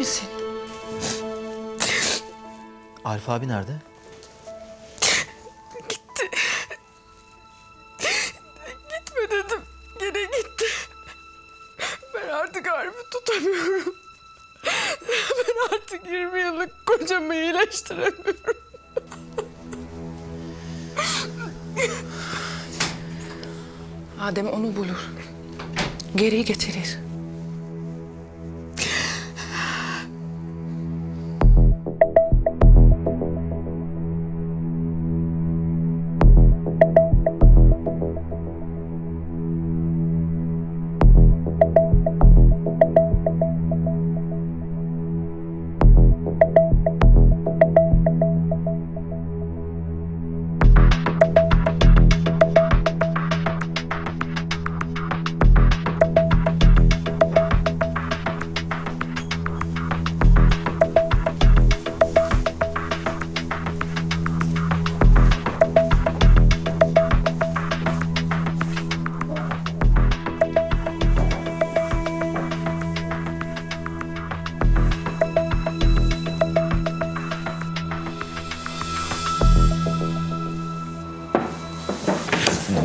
misin? Alp abi nerede? gitti. Gitme dedim. Gene gitti. Ben artık Alp'i tutamıyorum. Ben artık 20 yıllık kocamı iyileştiremiyorum. Adem onu bulur. Geri getirir.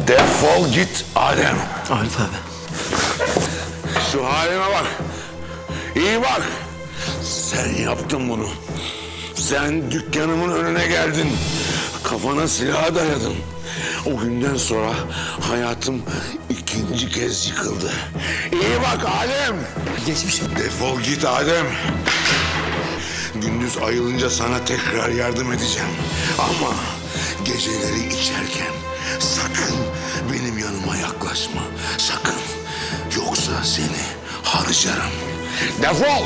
Defol git Adem. Arif abi. Şu halime bak. İyi bak. Sen yaptın bunu. Sen dükkanımın önüne geldin. Kafana silah dayadın. O günden sonra hayatım ikinci kez yıkıldı. İyi bak Adem. Geçmişim. Defol git Adem. Gündüz ayılınca sana tekrar yardım edeceğim. Ama geceleri içerken harcarım. Defol.